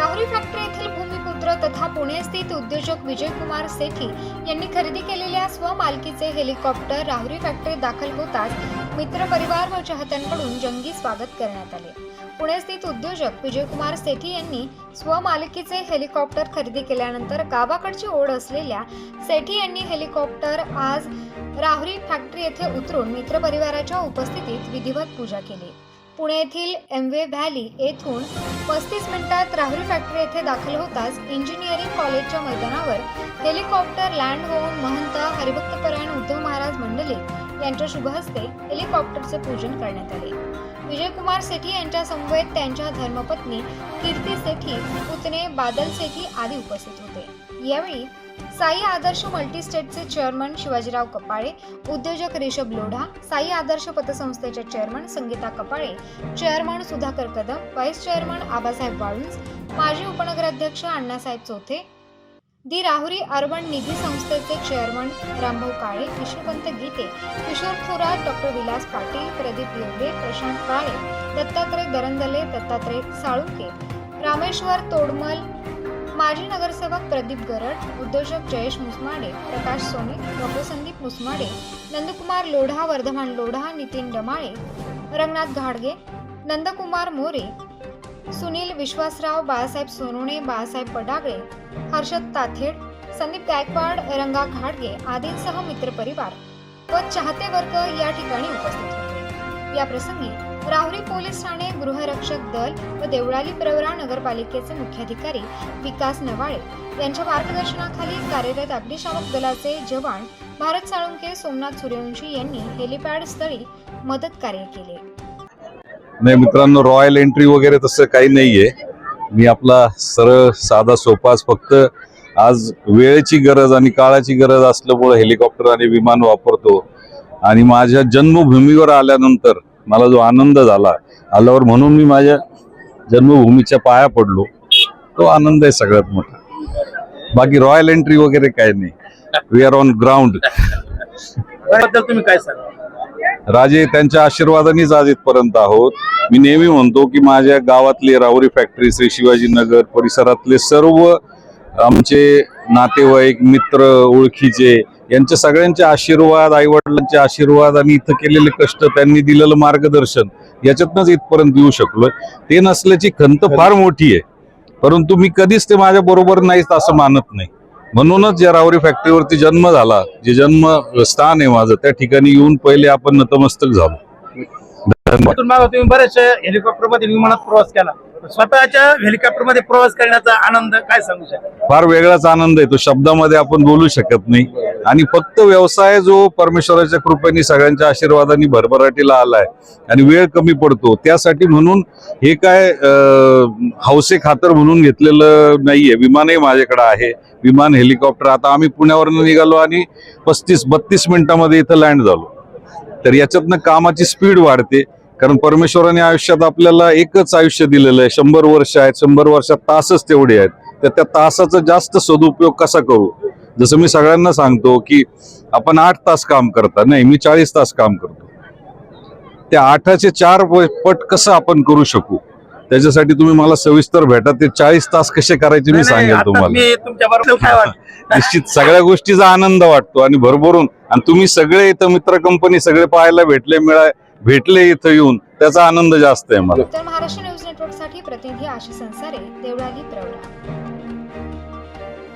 Rahuri factory येथील भूमिपुत्र तथा पुणे स्थित उद्योजक विजयकुमार सेठी यांनी खरेदी केलेल्या स्वमालकीचे हेलिकॉप्टर राहुरी फॅक्टरीत दाखल होताच मित्रपरिवार व चाहत्यांकडून जंगी स्वागत करण्यात आले. पुणे स्थित उद्योजक विजयकुमार सेठी यांनी स्वमालकीचे हेलिकॉप्टर खरेदी केल्यानंतर गावाकडची ओढ असलेल्या सेठी यांनी हेलिकॉप्टर आज राहुरी फॅक्टरी येथे उतरून मित्रपरिवाराच्या उपस्थितीत विधिवत पूजा केली. पुणे येथील एमवे व्हॅली येथून पस्तीस मिनिटात राहुरी फॅक्टरी येथे दाखल होताच इंजिनिअरिंग कॉलेजच्या मैदानावर हेलिकॉप्टर लँड होऊन महंत हरिभक्तपरायण उद्धव महाराज मंडले यांच्या शुभहस्ते हेलिकॉप्टरचे पूजन करण्यात आले. विजयकुमार सेठी यांच्या समवेत त्यांच्या धर्मपत्नी कीर्ती सेठी पुतणे बादल सेठी आदी उपस्थित होते. यावेळी साई आदर्श मल्टीस्टेटचे चेअरमन शिवाजीराव कपाळे उद्योजक Rishabh Lodha Sai Adarsh पतसंस्थेचे chairman Sangita Kapale chairman Sudhakar Kadam vice chairman Abasaheb Walunj माजी उपनगराध्यक्ष अण्णासाहेब चोथे दी राहुरी अर्बन निधी संस्थेचे चेअरमन रामभाऊ काळे विष्णुपंत गीते किशोर थोरात डॉक्टर विलास पाटील प्रदीप योगे प्रशांत काळे दत्तात्रय दरंदले दत्तात्रय साळुंके रामेश्वर तोडमल माजी नगरसेवक प्रदीप गरड उद्योजक जयेश मुसमाडे प्रकाश सोने डॉक्टर संदीप मुसमाडे नंदकुमार लोढा वर्धमान लोढा नितीन डमाळे रंगनाथ घाडगे नंदकुमार मोरे सुनील विश्वासराव बाळासाहेब सोनोणे बाळासाहेब पडागळे हर्षद ताथेड संदीप गायकवाड रंगा घाडगे आदींसह मित्रपरिवार व चाहते वर्ग या ठिकाणी उपस्थित होते. या प्रसंगी राहुरी पोलीस ठाणे गृहरक्षक दल व देवळाली प्रवरा नगरपालिकेचे मुख्याधिकारी विकास नवाळे यांच्या मार्गदर्शनाखाली कार्यरत अग्निशामक दलाचे जवान भारत साळुंके सोमनाथ सूर्यवंशी यांनी हेलिपॅड स्थळी मदत कार्य केले. नाही मित्रांनो रॉयल एंट्री वगैरे तसं काही नाहीये. मी आपला सरळ साधा सोपाच फक्त आज वेळेची गरज आणि काळाची गरज असल्यामुळे हेलिकॉप्टर आणि विमान वापरतो. आणि माझ्या जन्मभूमीवर आल्यानंतर मला जो आनंद झाला आल्यावर म्हणून मी माझ्या जन्मभूमीच्या पाया पडलो. तो आनंद आहे सगळ्यात मोठा. बाकी रॉयल एंट्री वगैरे काही नाही. वी आर ऑन ग्राउंड तुम्ही काय सांगा? राजे त्यांच्या आशीर्वादानेच आज इथपर्यंत आहोत. मी नेहमी म्हणतो की माझ्या गावातले राहुरी फॅक्टरी श्री शिवाजीनगर परिसरातले सर्व आमचे नातेवाईक मित्र ओळखीचे यांचे सगळ्यांचे आशीर्वाद आईवडिलांचे आशीर्वाद आणि इथं केलेले कष्ट त्यांनी दिलेलं मार्गदर्शन याच्यातनंच इथपर्यंत येऊ शकलोय ते नसल्याची खंत फार मोठी आहे. परंतु मी कधीच ते माझ्या बरोबर नाहीत असं मानत नाही. म्हणूनच या राहुरी फॅक्टरीवरती जन्म झाला. जे जन्म स्थान आहे माझं त्या ठिकाणी येऊन पहिले आपण नतमस्तक झालो. धन्यवाद. तिथून मागं तुम्ही बरेच हेलिकॉप्टरमध्ये विमानात प्रवास केला. स्वतःच्या हेलिकॉप्टरमध्ये प्रवास करण्याचा आनंद काय सांगू शकता? फार वेगळाच आनंद आहे. तो शब्दामध्ये आपण बोलू शकत नाही. आणि फक्त व्यवसाय जो परमेश्वराच्या कृपेने सगळ्यांच्या आशीर्वादाने भरभराटीला आलाय आणि वेळ कमी पडतो त्यासाठी म्हणून हे काय हौसे खातर म्हणून घेतलेलं नाहीये. विमानही माझ्याकडे आहे. विमान हेलिकॉप्टर. आता आम्ही पुण्यावरनं निघालो आणि पस्तीस बत्तीस मिनिटामध्ये इथं लँड झालो. तर याच्यातनं कामाची स्पीड वाढते. कारण परमेश्वराने आयुष्यात आपल्याला एकच आयुष्य दिलेलं आहे. शंभर वर्ष आहेत शंभर वर्षात तासच तेवढे आहेत. तर त्या तासाचा जास्त सदुपयोग कसा करू? जसं मी सगळ्यांना सांगतो की आपण आठ तास काम करता. नाही मी चाळीस तास काम करतो. त्या आठाचे चार प- पट कसं आपण करू शकू? त्याच्यासाठी तुम्ही मला सविस्तर भेटा. ते चाळीस तास कसे करायचे मी सांगेल तुम्हाला. निश्चित सगळ्या गोष्टीचा आनंद वाटतो आणि भरभरून आणि तुम्ही सगळे इथं मित्र कंपनी सगळे पाहायला भेटले मिळा भेटले इथं येऊन. त्याचा आनंद जास्त आहे मला. तर महाराष्ट्र न्यूज नेटवर्कसाठी प्रतिनिधी आशिष संसारे देवळाली प्रवरा